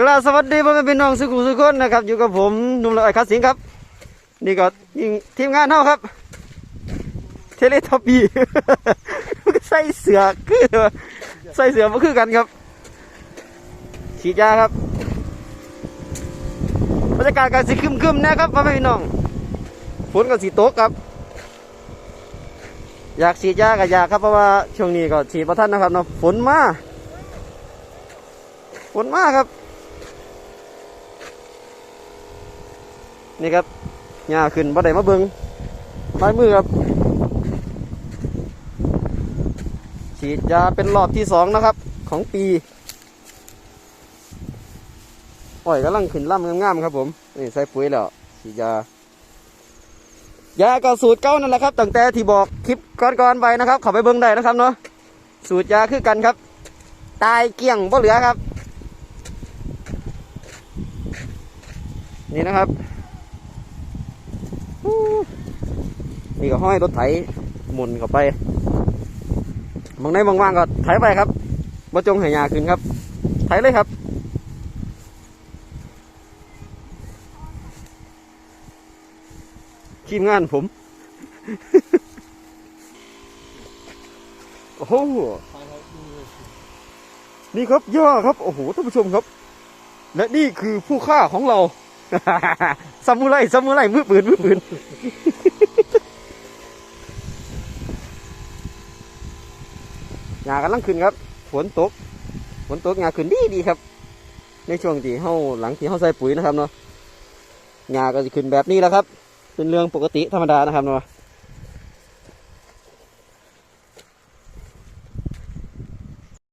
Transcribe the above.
กราสวัสดีพ่อแม่พี่น้องสุขุสุขคนนะครับ อยู่กับผมหนุ่มลอยคัดสิงห์ครับ นี่ก็ยิงทีมงานเฮาครับ เทเลทอปี ใส่เสือคือใส่เสือมาคือกันครับฉีดยาครับบรรยากาศก็สิครึมๆนะครับพ่อแม่พี่น้องฝนก็สิตกครับ อยากฉีดยาก็อยาครับเพราะว่าช่วงนี้ก็ฉีดประทันนะครับเนาะฝนมาฝนมาครับ นี่ครับหญ้าขึ้นบ่ได้มาเบิงลายมือครับ ฉีดยาเป็นรอบที่สองนะครับ ของปีอ้อยกำลังขึ้นล่ำงามๆครับผม นี่ใส่ปุ๋ยแล้ว ฉีดยา ยาก็สูตรเก้านั่นแหละครับตั้งแต่ที่บอกคลิปก่อนๆไปนะครับเข้าไปเบิ่งได้นะครับเนาะ สูตรยาคือกันครับ ตายเกลี้ยงบ่เหลือครับ นี่นะครับ นี่ก็ห้อยรถไถหมุนเข้าไปมองในบางว่างก็ไถไปครับบ่จงห้ยาขึ้นครับ ไถเลยครับ ทีมงานผม โอ้โห นี่ครับย่าครับ โอ้โห ท่านผู้ชมครับ และนี่คือผู้ฆ่าของเรา ซามูไรซามูไรมือปืนมือปืนหญ้ากำลังขึ้นครับ ฝนตก ฝนตกหญ้าขึ้นดีดีครับ ในช่วงที่เฮาหลังที่เฮาใส่ปุ๋ยนะครับเนาะหญ้าก็จะขึ้นแบบนี้แหล้วครับ เป็นเรื่องปกติธรรมดานะครับเนาะ